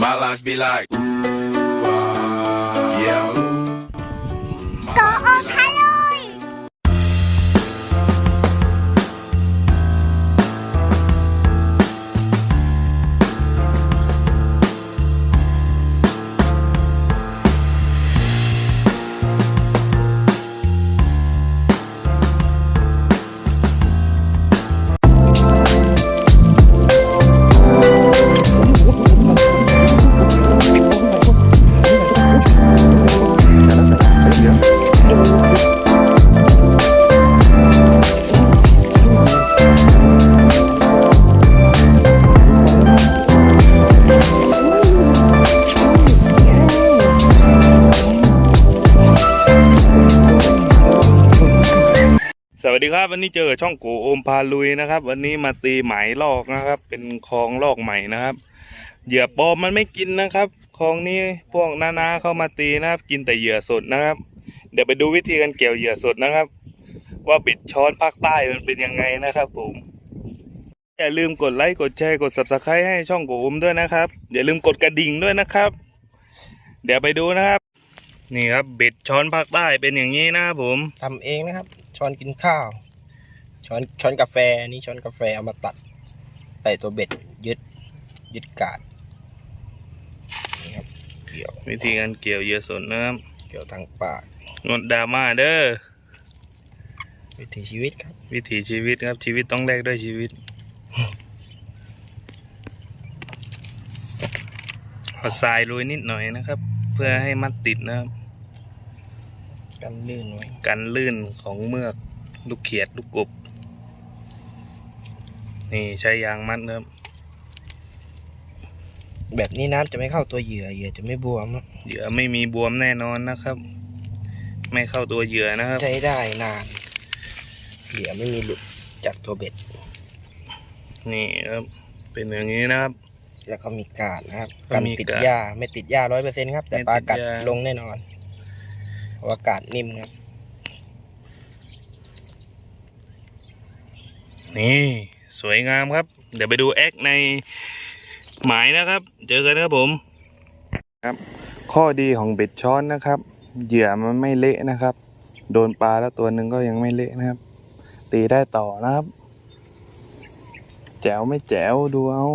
My life be like, สวัสดีครับวันนี้เจอช่องโกโอมพาลุยนะครับ วันนี้มาตีหมลอกนะครับ เป็นคลองลอกใหม่นะครับ เหยื่อปลอมมันไม่กินนะครับคลองนี้พวกนานาเข้ามาตีนะครับ กินแต่เหยื่อสดนะครับ เดี๋ยวไปดูวิธีการเกี่ยวเหยื่อสดนะครับ ว่าบิดช้อนภาคใต้มันเป็นยังไงนะครับผมอย่าลืมกดไลค์กดแชร์กด subscribe ให้ช่องโกโอมด้วยนะครับอย่าลืมกดกระดิ่งด้วยนะครับ เดี๋ยวไปดูนะครับ นี่ครับบิดช้อนภาคใต้เป็นอย่างนี้นะครับผมทำเองนะครับ ช้อนกินข้าว ช้อนช้อนกาแฟนี่ช้อนกาแฟเอามาตัดใส่ตัวเบ็ดยึดยึดกาดนี่ครับเกี่ยววิธีการเกี่ยวเหยื่อสดนะครับเกี่ยวทางปากงดดราม่าเด้อวิถีชีวิตครับ วิถีชีวิตครับชีวิตต้องแลกด้วยชีวิตเอาทรายโรยนิดหน่อยนะครับ เพื่อให้มัดติดนะครับ กันลื่นไว้กันลื่นของเมือกลูกเขียดลูกกบ นี่ใช้ยางมัดนะครับแบบนี้น้ำจะไม่เข้าตัวเหยื่อเหยื่อจะไม่บวมครับเหยื่อไม่มีบวมแน่นอนนะครับ ไม่เข้าตัวเหยื่อนะครับ ใช้ได้นานเหยื่อไม่มีหลุดจากตัวเบ็ด นี่ครับ เป็นอย่างนี้นะครับ แล้วก็มีกาดนะครับก็กันมีติดกาดหญ้าไม่ติดหญ้าร้อยเปอร์เซ็นต์ครับ แต่ไม่ปลาติดกัดหญ้าลงแน่นอน เพราะว่ากาดนิ่มครับนี่ สวยงามครับ เดี๋ยวไปดูแอคในหมายนะครับ เจอกันครับผมครับ ข้อดีของเบ็ดช้อนนะครับ เหยื่อมันไม่เละนะครับ โดนปลาแล้วตัวหนึ่งก็ยังไม่เละนะครับ ตีได้ต่อนะครับ แจ๋วไม่แจ๋วดูเอา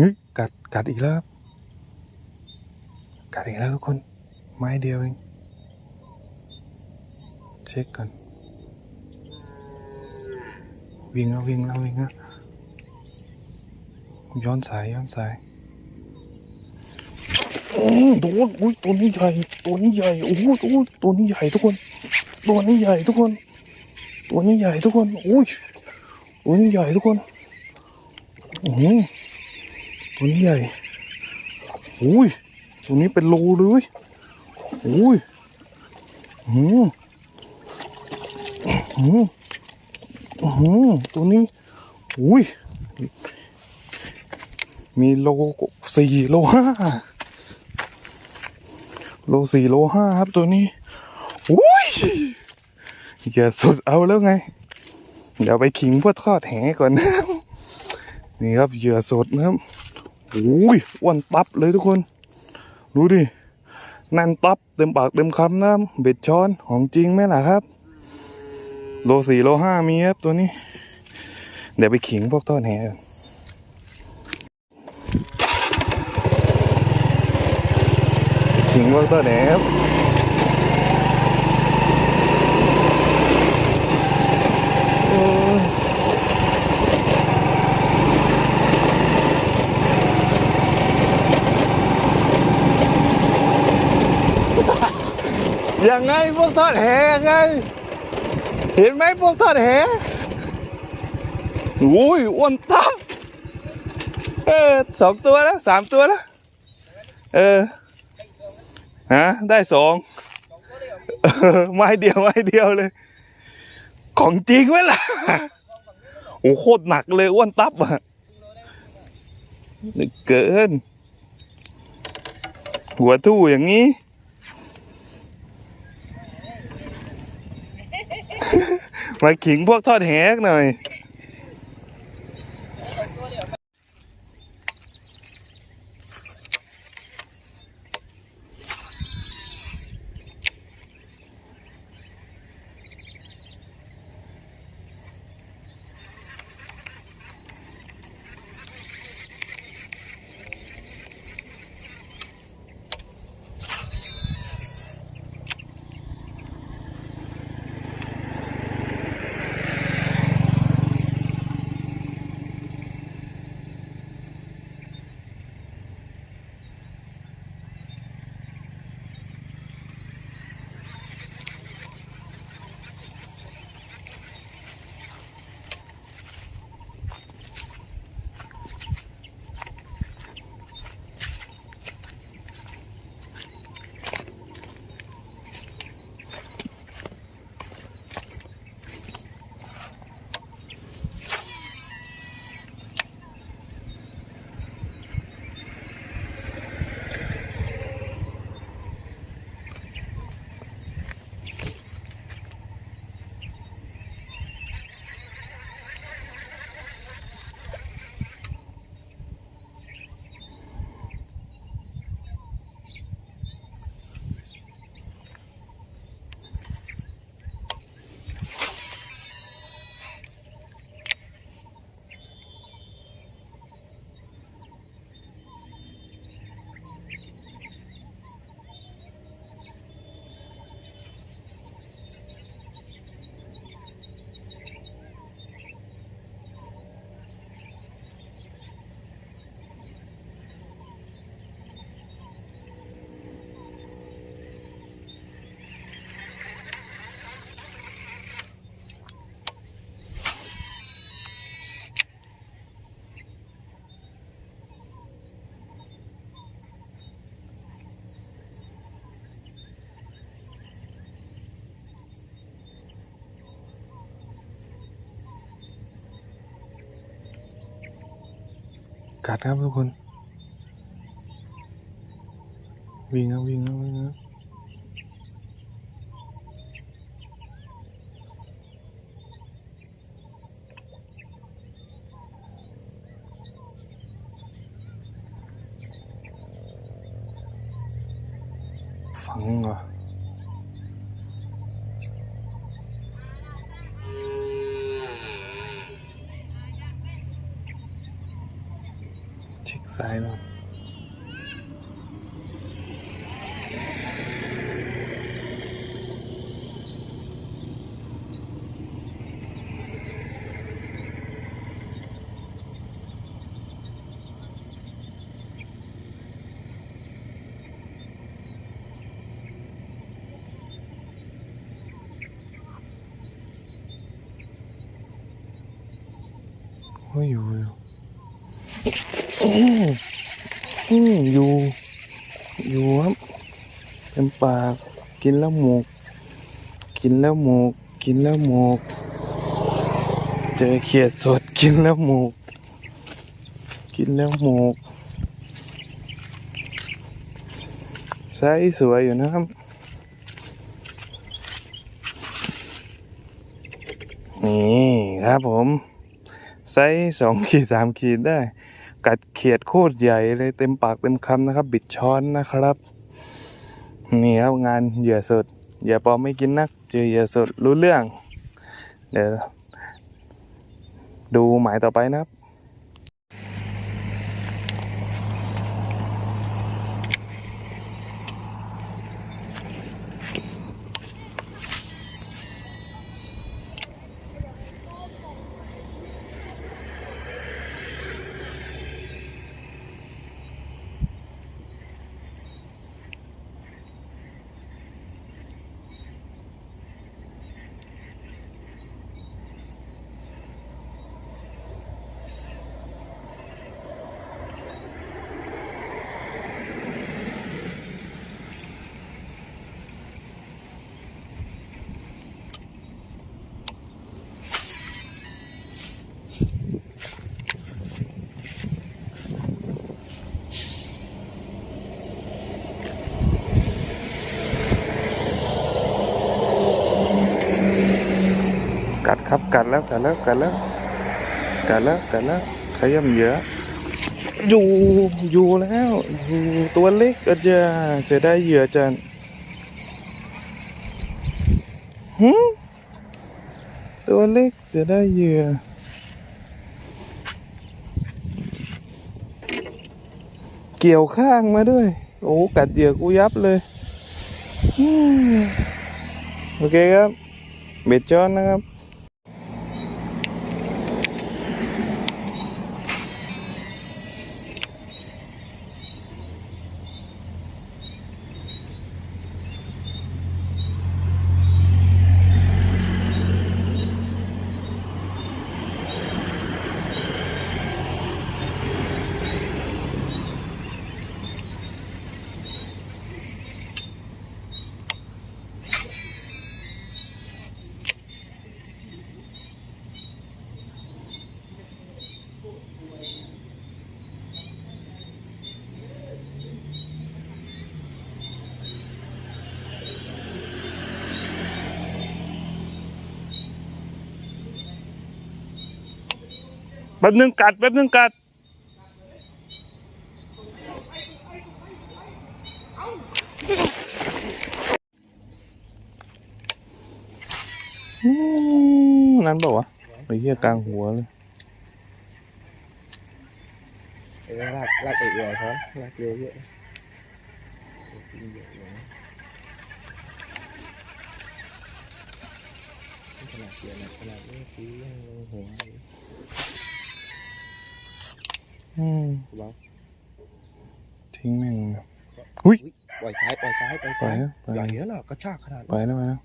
เฮ้ย กัดอีกแล้วกัดอีกแล้วทุกคน ไม้เดียวเอง เช็คก่อน วิ่งแล้ววิ่งแล้ววิ่งแล้วย้อนสายย้อนสายโอ้โดนอุ้ยตัวนี้ใหญ่ ตัวนี้ใหญ่โอ้โหโอ้ตัวนี้ใหญ่ทุกคน ตัวนี้ใหญ่ทุกคน ตัวนี้ใหญ่ทุกคนโอ้ยตัวนี้ใหญ่ทุกคนโอ้โห ตัวนี้ใหญ่โอ้ยตัวนี้เป็นโลเลยโอ้ยหืมหืมหืมตัวนี้โอ้ยมีโลสี่โลห้าโลสี่โลห้าครับตัวนี้โอ้ยอย่าสุดเอาแล้วไง เดี๋ยวไปขิงเพื่อทอดแหก่อนนะ นี่ครับเหยื่อสดนะครับ อุ้ยอ้วนตับเลยทุกคน ดูดิแน่นตับเต็มปากเต็มคำนะเบ็ดช้อนของจริงไหมล่ะครับ โลสี่โลห้ามีครับตัวนี้ เดี๋ยวไปขิงพวกต้นแหขิงพวกต้นแหน่ ยังไงพวกทอดแหงไง เห็นไหมพวกทอดแหอุ้ยอ้วนตับเออสองตัวแล้วสามตัวแล้ว เออฮะได้สองไม้เดียวไม้เดียวเลย ของจริงไหมล่ะโอ้โคตรหนักเลยอ้วนตับอะเกิน หัวทู่อย่างนี้ มาขิงพวกทอดแหกหน่อย กัดครับทุกคน วิ่งครับวิ่งครับวิ่งครับฝังเหรอ เช็คซ้ายหน่อย โอ้ยอยู่อยู่อืมอืมอยู่ อยู่ครับเต็มปาก กินแล้วหมก กินแล้วหมก กินแล้วหมก เจอเขียดสดกินแล้วหมก กินแล้วหมกไซส์สวยอยู่นะครับนี่ครับผมไซส์สองขีดสามขีดได้ กัดเขียดโคตรใหญ่เลยเต็มปากเต็มคำนะครับ บิดช้อนนะครับนี่ครับงานเหยื่อสดเหยื่อปลอมไม่กินนัก เจอเหยื่อสดรู้เรื่อง เดี๋ยวดูหมายต่อไปนะครับ กัดแล้วกัดแล้วกัดแล้วกัดแล้วกัดแล้วขย้ำเหยอะ อยู่อยู่แล้วอยู่ตัวเล็กก็จะจะได้เหยื่อจันหืมตัวเล็กจะได้เหยื่อเกี่ยวข้างมาด้วย โอ้กัดเหยื่อกูยับเลยโอเคครับ เบ็ดจอนนะครับ แป๊บนึงกัดแป๊บนึงกัดอืมนั่นบอกว่าวะไปเหี้ยกลางหัวเลยเออลากลากเอื่อยๆครับลากเยอะเยอะขนาดเดียวนะขนาดนี้คือยังลงหัว อยู่อืมว้าวทิ้งแม่งนะอุ๊ยปล่อยซ้ายปล่อยซ้ายปล่อยปล่ซ้าอยยนะปล่อยใหญ่แล้วน่ะกระชากขนาดปล่นี้อยแล้วนะ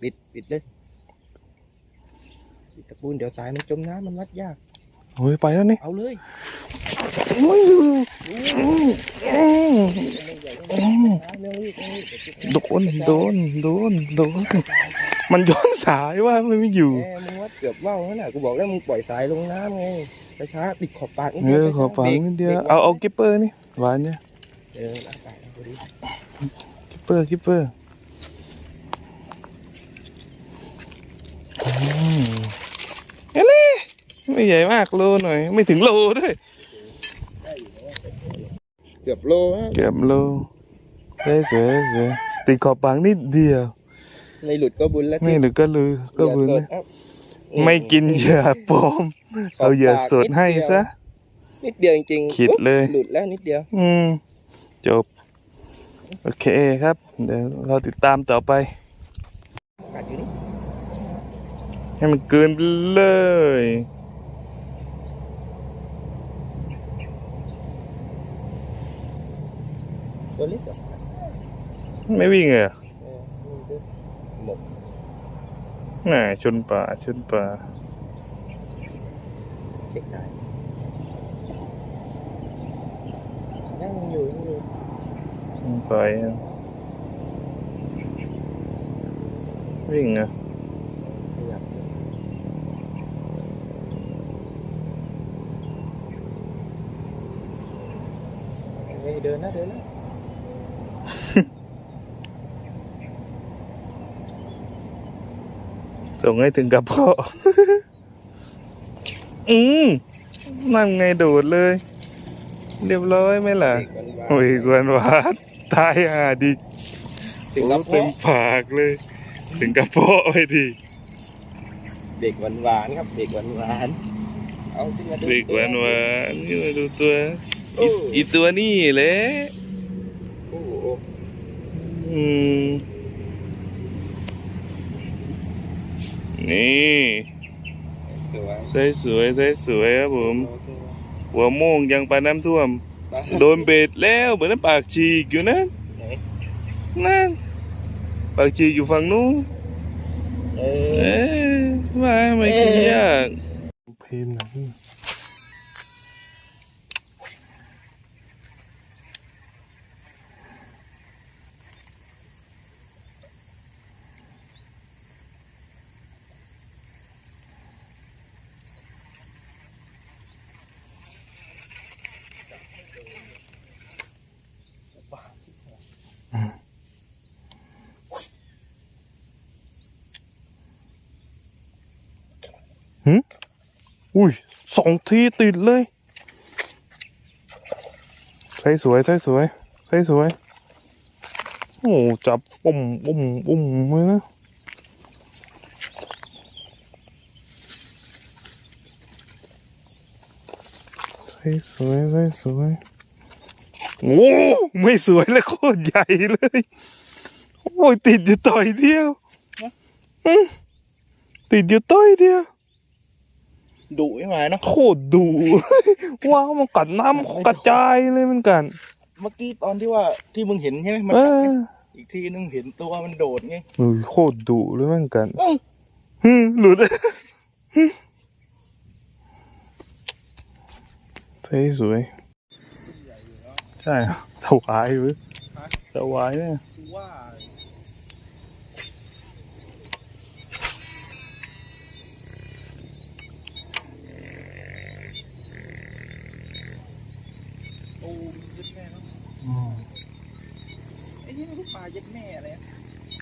ปิดปิดเลยปิดตะปูนเดี๋ยวสายมันจมน้ำมันวัดยากเฮ้ยไปแล้วนี่เอาเลยอุ้ยอืมอืมอืมเร็วอีกเร็วอีกเดี๋ยวปิดโดนโดนโดนโดนมันย้อนสายว่ามันไม่อยู่ แหมมึงวัดเกือบว่าวแล้วน่ะกูบอกแล้วมึงปล่อยสายลงน้ำไง ช้าๆติดขอบปากนิดเอเดียวอช้าๆขอฟังบรกนิดเดียวบรกเอาเอากิปเปอร์นี่หวานเนี่ยเออลากไปนะพอดีกิปเปอร์กิปเปอร์อืมเอ้ยไม่ใหญ่มากโลหน่อย ไม่ถึงโลด้วย เกือบโลนะเก็บโลสวยสวยสวยติดขอบปากนิดเดียว ไม่หลุดก็บุญแล้วไม่หรือก็ลือก็บุญเหยื่อนะสดเอ้าไม่กินเหยื่อปลอม เอาเหยื่อสดให้ซะ นิดเดียวจริงๆขิดเลย หลุดแล้วนิดเดียว อืม จบ โอเคครับ เดี๋ยวเราติดตามต่อไป กัดอยู่นี่ให้มันเกินไปเลย ตัวเล็กอะไม่วิ่งเลยเหรอเออนี่ก็หมก น่าชนป่าชนป่า เช็คได้ยังอยู่ยังอยู่ชนป่ายังวิ่ง อะขยับอยู่เฮ้ยเดินนะเดินนะส่งให้ถึงกับพ่ออืมนั่นไงโดดเลย เรียบร้อยไหมล่ะเด็กวันวานโอ้ยกวนวาดตายห่าดิถึงกับโอ้เต็มพ่อปากเลย ถึงกระเพาะไปดิเด็กวันวานครับ เด็กวันวานเอาขึ้นมาดูเด็กหวานหวานนี่มาดูตัวโอ้อีอีตัวนี่แหละโอ้โหอืมนี่ สวยใส่สวยใส่สวยครับผม หัวโมงยังปลาน้ำท่วมโอเคโดนเบ็ดแล้วเหมือนน้ำปากฉีกอยู่นะไหนนั่นปากฉีกอยู่ฝั่งนู้นเอเอ๊ะว่าไม่กินยากเพลงหนัง อุ้ยสองทีติดเลยใส่สวยใส่สวยใส่สวย โอ้จับปุ่มปุ่มปุ่มเลยนะใส่สวยใส่สวยโอ้ไม่สวยเลยโคตรใหญ่เลยโอ้ยติดอยู่ต่อยเดียวอืมติดอยู่ต่อยเดียว ดุไม่มาเนาะโคตรดุ ว้าวมันกัดน้ำกระจายเลยมันกัน เมื่อกี้ตอนที่ว่าที่มึงเห็นใช่ไหมมันเอกัดอไงอีกทีนึงเห็นตัวมันโดดไงเออโคตรดุเลยมันกันเอ้ยฮึหลุดใช่สวยใช่สวายเว้ยสวายเนี่ย กูว่า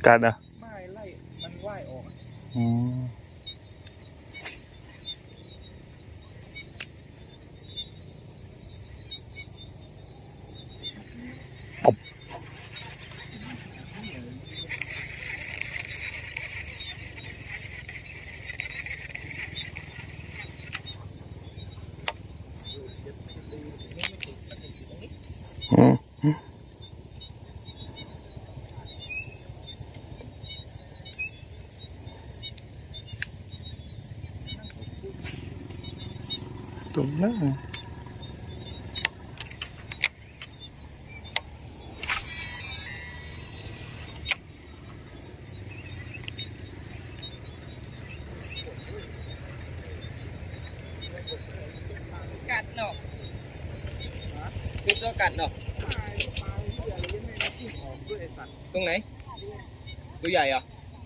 กัดอะไม่ไล่มันว่ายออกอะอืม นั้นกัดเนาะคือตัวกัดเนาะตรงไหน ตัวใหญ่เหรอะ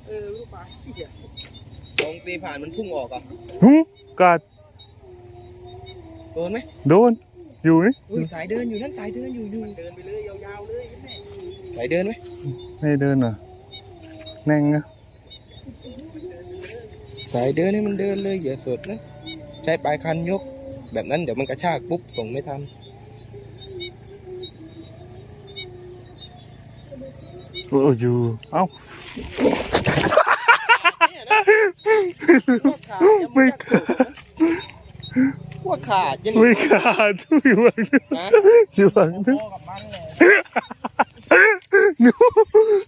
เออลูกปลาเขี้ยลองตีผ่านมันพุ่งออกอะหึกัด โดนไหมโดน อยู่นี่อุ้ยสายเดินอยู่นั่นสายเดินอยู่อยู่เดินไปเลยยาวๆเลยสายเดินไหมไม่เดินเหรอแน่งนะสายเดินให้มันเดินเลยอย่าสดนะ ใช้ปลายคันยก แบบนั้นเดี๋ยวมันกระชากปุ๊บส่งไม่ทันเอออยู่เอ้าไม่ ขาดว่าขาดยังไม่ขาดอยู่หวังนึงนะอยู่หวังนึงพ่อกับมันเลยนู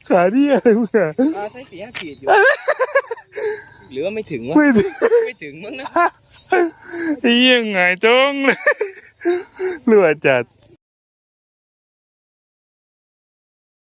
ขาดีอะไรมึงอะปลาใช้สี่ห้าขีดอยู่ หรือว่าไม่ถึงวะไม่ได้ไม่ถึงมั้งนะยังไงจงเลยเลือดจัด